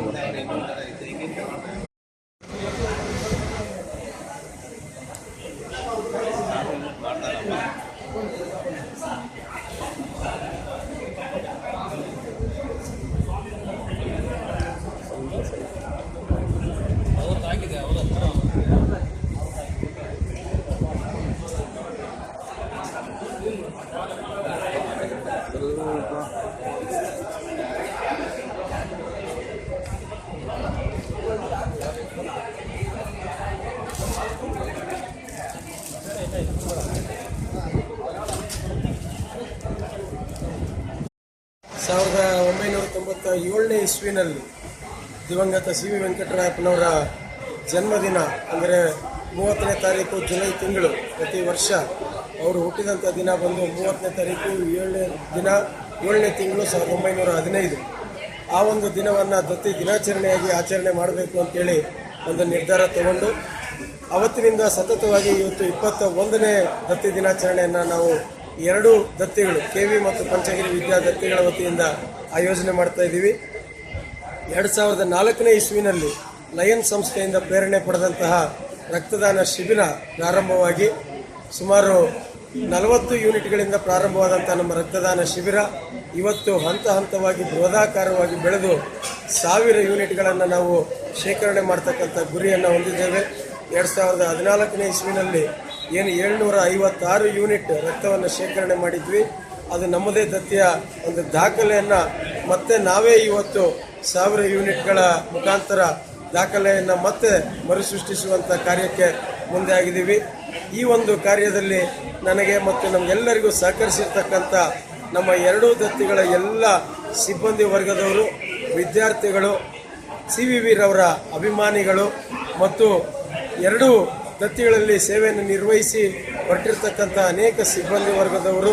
Bravo. ಏಳನೇ ಇಸ್ವಿನಲ್ಲಿ ದಿವಂಗತ C V ವೆಂಕಟರಾಯಪ್ಪನವರ ಜನ್ಮದಿನ, ಅಂದರೆ ಮೂವತ್ತನೇ ತಾರೀಕು ಜುಲೈ ತಿಂಗಳು ಪ್ರತಿ ವರ್ಷ ಅವರು ಹುಟ್ಟಿದಂಥ ದಿನ ಬಂದು ಮೂವತ್ತನೇ ತಾರೀಕು ಏಳನೇ ದಿನ, ಏಳನೇ ತಿಂಗಳು ಸಾವಿರದ ಒಂಬೈನೂರ ಹದಿನೈದು. ಆ ಒಂದು ದಿನವನ್ನು ದತ್ತಿ ದಿನಾಚರಣೆಯಾಗಿ ಆಚರಣೆ ಮಾಡಬೇಕು ಅಂತೇಳಿ ಒಂದು ನಿರ್ಧಾರ ತಗೊಂಡು, ಅವತ್ತಿನಿಂದ ಸತತವಾಗಿ ಇವತ್ತು ಇಪ್ಪತ್ತ ಒಂದನೇ ದತ್ತಿ ದಿನಾಚರಣೆಯನ್ನು ನಾವು ಎರಡು ದತ್ತಿಗಳು, ಕೆ ವಿ ಮತ್ತು ಪಂಚಗಿರಿ ವಿದ್ಯಾ ದತ್ತಿಗಳ ವತಿಯಿಂದ ಆಯೋಜನೆ ಮಾಡ್ತಾ ಇದ್ದೀವಿ. ಎರಡು ಸಾವಿರದ ನಾಲ್ಕನೇ ಇಸ್ವಿನಲ್ಲಿ ಲಯನ್ ಸಂಸ್ಥೆಯಿಂದ ಪ್ರೇರಣೆ ಪಡೆದಂತಹ ರಕ್ತದಾನ ಶಿಬಿರ ಪ್ರಾರಂಭವಾಗಿ ಸುಮಾರು ನಲವತ್ತು ಯೂನಿಟ್ಗಳಿಂದ ಪ್ರಾರಂಭವಾದಂಥ ನಮ್ಮ ರಕ್ತದಾನ ಶಿಬಿರ ಇವತ್ತು ಹಂತ ಹಂತವಾಗಿ ಬೃಹದಾಕಾರವಾಗಿ ಬೆಳೆದು ಸಾವಿರ ಯೂನಿಟ್ಗಳನ್ನು ನಾವು ಶೇಖರಣೆ ಮಾಡ್ತಕ್ಕಂಥ ಗುರಿಯನ್ನು ಹೊಂದಿದ್ದೇವೆ. ಎರಡು ಸಾವಿರದ ಹದಿನಾಲ್ಕನೇ ಇಸ್ವಿನಲ್ಲಿ ಏನು ಏಳ್ನೂರ ಐವತ್ತಾರು ಯೂನಿಟ್ ರಕ್ತವನ್ನು ಶೇಖರಣೆ ಮಾಡಿದ್ವಿ. ಅದು ನಮ್ಮದೇ ದತ್ತಿಯ ಒಂದು ದಾಖಲೆಯನ್ನು ಮತ್ತೆ ನಾವೇ ಇವತ್ತು ಸಾವಿರ ಯೂನಿಟ್ಗಳ ಮುಖಾಂತರ ದಾಖಲೆಯನ್ನು ಮತ್ತೆ ಮರುಸೃಷ್ಟಿಸುವಂಥ ಕಾರ್ಯಕ್ಕೆ ಮುಂದೆ ಆಗಿದ್ದೀವಿ. ಈ ಒಂದು ಕಾರ್ಯದಲ್ಲಿ ನನಗೆ ಮತ್ತು ನಮಗೆಲ್ಲರಿಗೂ ಸಹಕರಿಸಿರ್ತಕ್ಕಂಥ ನಮ್ಮ ಎರಡೂ ದತ್ತಿಗಳ ಎಲ್ಲ ಸಿಬ್ಬಂದಿ ವರ್ಗದವರು, ವಿದ್ಯಾರ್ಥಿಗಳು, ಸಿ ವಿ ವಿರವರ ಅಭಿಮಾನಿಗಳು ಮತ್ತು ಎರಡೂ ದತ್ತಿಗಳಲ್ಲಿ ಸೇವೆಯನ್ನು ನಿರ್ವಹಿಸಿ ಹೊರಟಿರ್ತಕ್ಕಂಥ ಅನೇಕ ಸಿಬ್ಬಂದಿ ವರ್ಗದವರು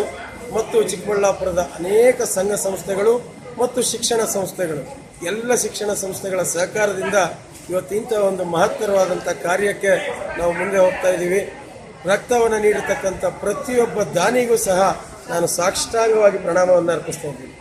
ಮತ್ತು ಚಿಕ್ಕಬಳ್ಳಾಪುರದ ಅನೇಕ ಸಂಘ ಸಂಸ್ಥೆಗಳು ಮತ್ತು ಶಿಕ್ಷಣ ಸಂಸ್ಥೆಗಳು. ಎಲ್ಲ ಶಿಕ್ಷಣ ಸಂಸ್ಥೆಗಳ ಸಹಕಾರದಿಂದ ಇವತ್ತು ಇಂಥ ಒಂದು ಮಹತ್ತರವಾದಂಥ ಕಾರ್ಯಕ್ಕೆ ನಾವು ಮುಂದೆ ಹೋಗ್ತಾ ಇದ್ದೀವಿ. ರಕ್ತವನ್ನು ನೀಡಿರ್ತಕ್ಕಂಥ ಪ್ರತಿಯೊಬ್ಬ ದಾನಿಗೂ ಸಹ ನಾನು ಸಾಷ್ಟಾಂಗವಾಗಿ ಪ್ರಣಾಮವನ್ನು ಅರ್ಪಿಸ್ತಾ ಇದ್ದೀನಿ.